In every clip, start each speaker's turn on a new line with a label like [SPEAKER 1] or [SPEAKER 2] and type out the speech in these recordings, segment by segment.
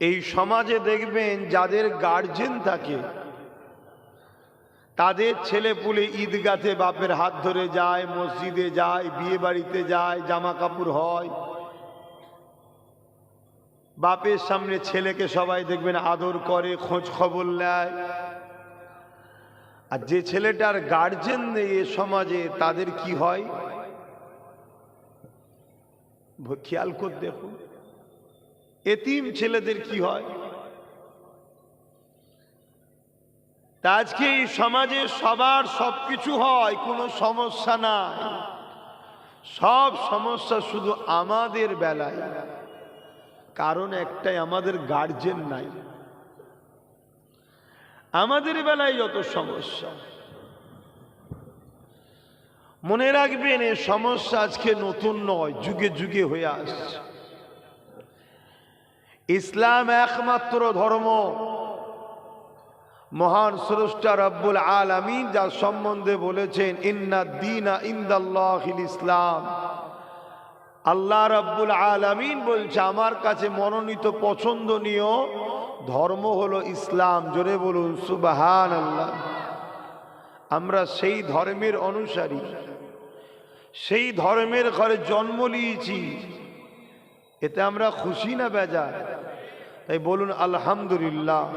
[SPEAKER 1] এই সমাজে দেখবেন যাদের গার্জেন থাকে, তাদের ছেলে পুলে ঈদগাতে বাপের হাত ধরে যায়, মসজিদে যায় বিয়ে বাড়িতে যায় জামা কাপড় হয়। বাপের সামনে ছেলেকে সবাই দেখবেন আদর করে, খোঁজ খবর নেয়। আর যে ছেলেটার গার্জেন নেই এ সমাজে, তাদের কি হয়? খেয়াল করে দেখুন। এতিম ছেলেদের কি হয়? তা আজকে এই সমাজে সবার সব কিছু হয়, কোনো সমস্যা নাই। সব সমস্যা শুধু আমাদের বেলায়। কারণ একটাই, আমাদের গার্জেন নাই। আমাদের বেলায় যত সমস্যা। মনে রাখবেন এই সমস্যা আজকে নতুন নয়, যুগে যুগে হয়ে আসছে। ইসলাম একমাত্র ধর্ম। মহান স্রষ্টা রব্বুল আলামিন যার সম্বন্ধে বলেছেন, ইন্না দিনা ইন্দাল্লাহিল ইসলাম। আল্লাহ রব্বুল আলামিন বলছে, আমার কাছে মনোনীত পছন্দনীয় ধর্ম হলো ইসলাম। জোরে বলুন সুবাহান আল্লাহ আমরা সেই ধর্মের অনুসারী। সেই ধর্মের ঘরে জন্ম নিয়েছি। এতে আমরা খুশি না বেজা তাই বলুন, আলহামদুলিল্লাহ,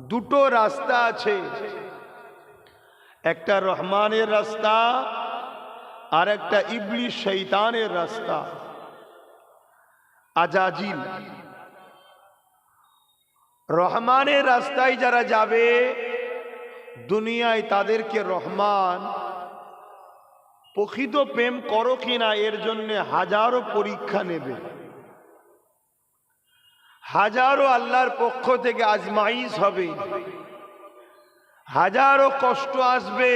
[SPEAKER 1] দুটো রাস্তা আছে। একটা রহমানের রাস্তা, আর একটা ইবলি শৈতানের রাস্তা। আজাজিল। রহমানের রাস্তায় যারা যাবে, দুনিয়ায় তাদেরকে রহমান প্রকৃত প্রেম করো কিনা এর জন্য হাজারো পরীক্ষা নেবে। হাজারো আল্লাহর পক্ষ থেকে আজমাইশ হবে। হাজারো কষ্ট আসবে।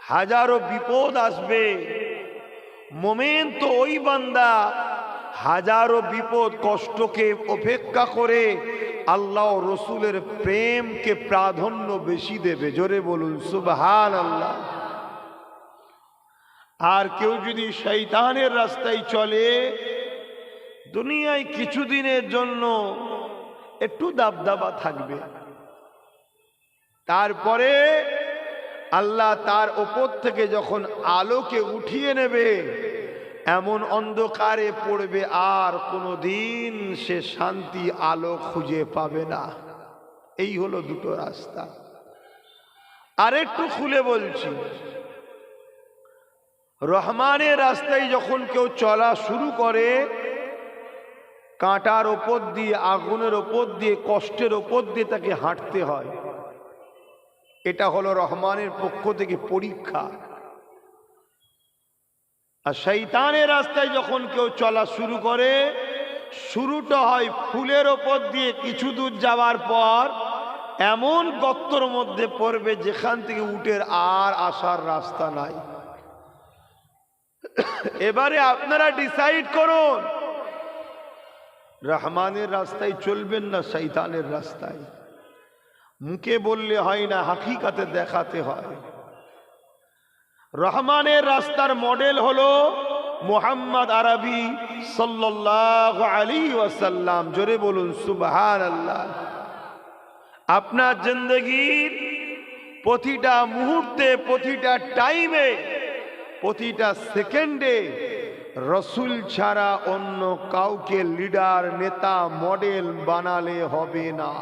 [SPEAKER 1] হাজারো বিপদ আসবে। মোমেন তো ওই বান্দা, হাজারো বিপদ কষ্টকে অপেক্ষা করে আল্লাহ রসুলের প্রেমকে প্রাধান্য বেশি দেবে। জোরে বলুন সুবহান আল্লাহ আর কেউ যদি শৈতানের রাস্তায় চলে, দুনিয়ায় কিছুদিনের জন্য একটু দাবদাবা থাকবে। তারপরে আল্লাহ তার ওপর থেকে যখন আলোকে উঠিয়ে নেবে, এমন অন্ধকারে পড়বে আর কোনো দিন সে শান্তি আলো খুঁজে পাবে না। এই হলো দুটো রাস্তা। আরেকটু খুলে বলছি রহমানের রাস্তায় যখন কেউ চলা শুরু করে, কাঁটার ওপর দিয়ে, আগুনের ওপর দিয়ে, কষ্টের ওপর দিয়ে তাকে হাঁটতে হয়। এটা হলো রহমানের পক্ষ থেকে পরীক্ষা। আর শৈতানের রাস্তায় যখন কেউ চলা শুরু করে, শুরুটা হয় ফুলের ওপর দিয়ে কিছু দূর যাওয়ার পর, এমন গর্তর মধ্যে পড়বে যেখান থেকে উটের আর আসার রাস্তা নাই। এবারে আপনারা ডিসাইড করুন। রহমানের রাস্তায় চলবেন না শৈতানের রাস্তায়? মুখে বললে হয় না, হাকিকাতে দেখাতে হয়। রহমানের রাস্তার মডেল হলো মোহাম্মদ আরবি সাল্লাহ আলী ওয়াসাল্লাম। জোরে বলুন সুবহান আল্লাহ আপনার জিন্দগির প্রতিটা মুহূর্তে, প্রতিটা টাইমে প্রতিটা সেকেন্ডে রসুল ছাড়া অন্য কাউকে লিডার নেতা মডেল বানালে হবে না।